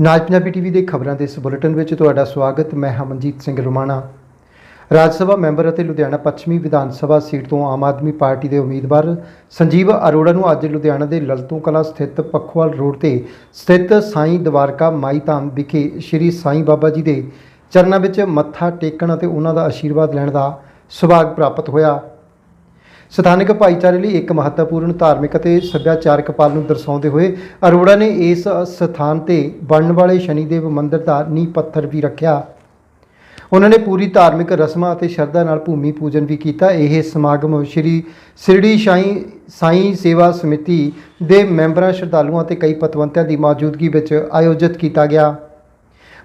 ਨਾਜ Punjabi TV ਦੇ ਖਬਰਾਂ ਦੇ ਇਸ ਬੁਲੇਟਿਨ ਵਿੱਚ ਤੁਹਾਡਾ ਸਵਾਗਤ। ਮੈਂ ਹਮਨਜੀਤ ਸਿੰਘ ਰੋਮਾਣਾ। ਰਾਜ ਸਭਾ ਮੈਂਬਰ ਅਤੇ ਲੁਧਿਆਣਾ ਪੱਛਮੀ ਵਿਧਾਨ ਸਭਾ ਸੀਟ ਤੋਂ ਆਮ ਆਦਮੀ ਪਾਰਟੀ ਦੇ ਉਮੀਦਵਾਰ ਸੰਜੀਵ ਅਰੋੜਾ ਨੂੰ ਅੱਜ ਲੁਧਿਆਣਾ ਦੇ ਲਲਤੋਂ ਕਲਾਂ ਸਥਿਤ ਪਖਵਾਲ ਰੋਡ ਤੇ ਸਥਿਤ ਸਾਈਂ ਦਵਾਰਕਾ ਮਾਈ ਧਾਮ ਵਿਖੇ ਸ੍ਰੀ ਸਾਈਂ ਬਾਬਾ ਜੀ ਦੇ ਚਰਨਾਂ ਵਿੱਚ ਮੱਥਾ ਟੇਕਣ ਅਤੇ ਉਹਨਾਂ ਦਾ ਆਸ਼ੀਰਵਾਦ ਲੈਣ ਦਾ ਸੁਭਾਗ ਪ੍ਰਾਪਤ ਹੋਇਆ। ਸਥਾਨਕ ਭਾਈਚਾਰੇ ਲਈ ਇੱਕ ਮਹੱਤਵਪੂਰਨ ਧਾਰਮਿਕ ਅਤੇ ਸੱਭਿਆਚਾਰਕ ਪਲ ਨੂੰ ਦਰਸਾਉਂਦੇ ਹੋਏ ਅਰੋੜਾ ਨੇ ਇਸ ਸਥਾਨ ਤੇ ਬਣਨ ਵਾਲੇ ਸ਼ਨੀਦੇਵ ਮੰਦਿਰ ਦਾ ਨੀਂਹ ਪੱਥਰ ਵੀ ਰੱਖਿਆ। ਉਹਨਾਂ ਨੇ ਪੂਰੀ ਧਾਰਮਿਕ ਰਸਮਾਂ ਅਤੇ ਸ਼ਰਧਾ ਨਾਲ ਭੂਮੀ ਪੂਜਨ ਵੀ ਕੀਤਾ। ਇਹ ਸਮਾਗਮ ਸ਼੍ਰੀ ਸਿਰੜੀ ਸਾਈਂ ਸਾਈ ਸੇਵਾ ਸਮਿਤੀ ਦੇ ਮੈਂਬਰਾਂ, ਸ਼ਰਧਾਲੂਆਂ ਅਤੇ ਕਈ ਪਤਵੰਤਿਆਂ ਦੀ ਮੌਜੂਦਗੀ ਵਿੱਚ ਆਯੋਜਿਤ ਕੀਤਾ ਗਿਆ।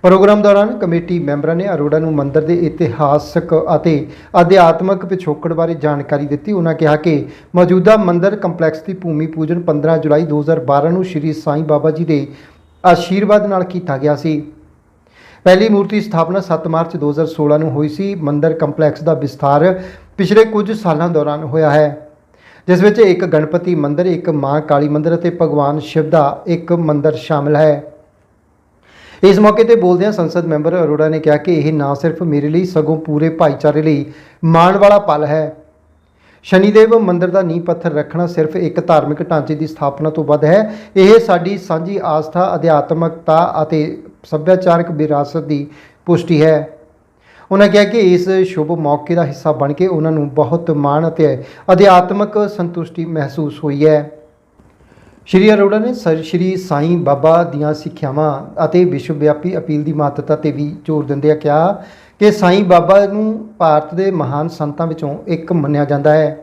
ਪ੍ਰੋਗਰਾਮ ਦੌਰਾਨ ਕਮੇਟੀ ਮੈਂਬਰਾਂ ਨੇ ਅਰੋੜਾ ਨੂੰ ਮੰਦਿਰ ਦੇ ਇਤਿਹਾਸਕ ਅਤੇ ਅਧਿਆਤਮਕ ਪਿਛੋਕੜ ਬਾਰੇ ਜਾਣਕਾਰੀ ਦਿੱਤੀ। ਉਹਨਾਂ ਕਿਹਾ ਕਿ ਮੌਜੂਦਾ ਮੰਦਿਰ ਕੰਪਲੈਕਸ ਦੀ ਭੂਮੀ ਪੂਜਨ 15 ਜੁਲਾਈ 2012 ਨੂੰ ਸ਼੍ਰੀ ਸਾਈਂ ਬਾਬਾ ਜੀ ਦੇ ਆਸ਼ੀਰਵਾਦ ਨਾਲ ਕੀਤਾ ਗਿਆ ਸੀ। ਪਹਿਲੀ ਮੂਰਤੀ ਸਥਾਪਨਾ 7 ਮਾਰਚ 2016 ਨੂੰ ਹੋਈ ਸੀ। ਮੰਦਿਰ ਕੰਪਲੈਕਸ ਦਾ ਵਿਸਥਾਰ ਪਿਛਲੇ ਕੁਝ ਸਾਲਾਂ ਦੌਰਾਨ ਹੋਇਆ ਹੈ, ਜਿਸ ਵਿੱਚ ਇੱਕ ਗਣਪਤੀ ਮੰਦਿਰ, ਇੱਕ ਮਾਂ ਕਾਲੀ ਮੰਦਿਰ ਅਤੇ ਭਗਵਾਨ ਸ਼ਿਵ ਦਾ ਇੱਕ ਮੰਦਿਰ ਸ਼ਾਮਲ ਹੈ। ਇਸ ਮੌਕੇ ਤੇ ਬੋਲਦਿਆਂ ਸੰਸਦ ਮੈਂਬਰ ਅਰੋੜਾ ਨੇ ਕਿਹਾ ਕਿ ਇਹ ਨਾ ਸਿਰਫ ਮੇਰੇ ਲਈ, ਸਗੋਂ ਪੂਰੇ ਭਾਈਚਾਰੇ ਲਈ ਮਾਣ ਵਾਲਾ ਪਲ ਹੈ। ਸ਼ਨੀਦੇਵ ਮੰਦਿਰ ਦਾ ਨੀਂਹ ਪੱਥਰ ਰੱਖਣਾ ਸਿਰਫ ਇੱਕ ਧਾਰਮਿਕ ਢਾਂਚੇ ਦੀ ਸਥਾਪਨਾ ਤੋਂ ਵੱਧ ਹੈ। ਇਹ ਸਾਡੀ ਸਾਂਝੀ ਆਸਥਾ, ਅਧਿਆਤਮਕਤਾ ਅਤੇ ਸੱਭਿਆਚਾਰਕ ਵਿਰਾਸਤ ਦੀ ਪੁਸ਼ਟੀ ਹੈ। ਉਹਨਾਂ ਕਿਹਾ ਕਿ ਇਸ ਸ਼ੁਭ ਮੌਕੇ ਦਾ ਹਿੱਸਾ ਬਣ ਕੇ ਉਹਨਾਂ ਨੂੰ ਬਹੁਤ ਮਾਣ ਅਤੇ ਅਧਿਆਤਮਕ ਸੰਤੁਸ਼ਟੀ ਮਹਿਸੂਸ ਹੋਈ ਹੈ। ਸ਼੍ਰੀ ਅਰੋੜਾ ਨੇ ਸਰ ਸ਼੍ਰੀ ਸਾਈਂ ਬਾਬਾ ਦੀਆਂ ਸਿੱਖਿਆਵਾਂ ਅਤੇ ਵਿਸ਼ਵ ਵਿਆਪੀ ਅਪੀਲ ਦੀ ਮਹੱਤਤਾ ਤੇ ਵੀ ਜ਼ੋਰ ਦਿੰਦਿਆਂ ਕਿਹਾ ਕਿ ਸਾਈਂ ਬਾਬਾ ਨੂੰ ਭਾਰਤ ਦੇ ਮਹਾਨ ਸੰਤਾਂ ਵਿੱਚੋਂ ਇੱਕ ਮੰਨਿਆ ਜਾਂਦਾ ਹੈ।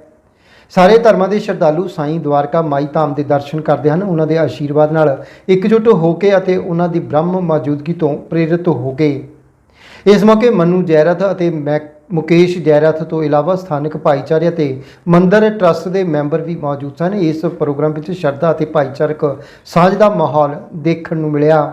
ਸਾਰੇ ਧਰਮਾਂ ਦੇ ਸ਼ਰਧਾਲੂ ਸਾਈਂ ਦਵਾਰਕਾ ਮਾਈ ਧਾਮ ਦੇ ਦਰਸ਼ਨ ਕਰਦੇ ਹਨ। ਉਹਨਾਂ ਦੇ ਆਸ਼ੀਰਵਾਦ ਨਾਲ ਇਕਜੁੱਟ ਹੋ ਕੇ ਅਤੇ ਉਹਨਾਂ ਦੀ ਬ੍ਰਹਮ ਮੌਜੂਦਗੀ ਤੋਂ ਪ੍ਰੇਰਿਤ ਹੋ ਕੇ ਇਸ ਮੌਕੇ ਮਨੂ ਜੈਰਥ ਅਤੇ ਮੈਕ ਮੁਕੇਸ਼ ਜੈਰਥ ਤੋਂ ਇਲਾਵਾ ਸਥਾਨਕ ਭਾਈਚਾਰੇ ਅਤੇ ਮੰਦਰ ਟਰਸਟ ਦੇ ਮੈਂਬਰ ਵੀ ਮੌਜੂਦ ਸਨ। ਇਸ ਪ੍ਰੋਗਰਾਮ ਵਿੱਚ ਸ਼ਰਧਾ ਅਤੇ ਭਾਈਚਾਰਕ ਸਾਂਝ ਦਾ ਮਾਹੌਲ ਦੇਖਣ ਨੂੰ ਮਿਲਿਆ।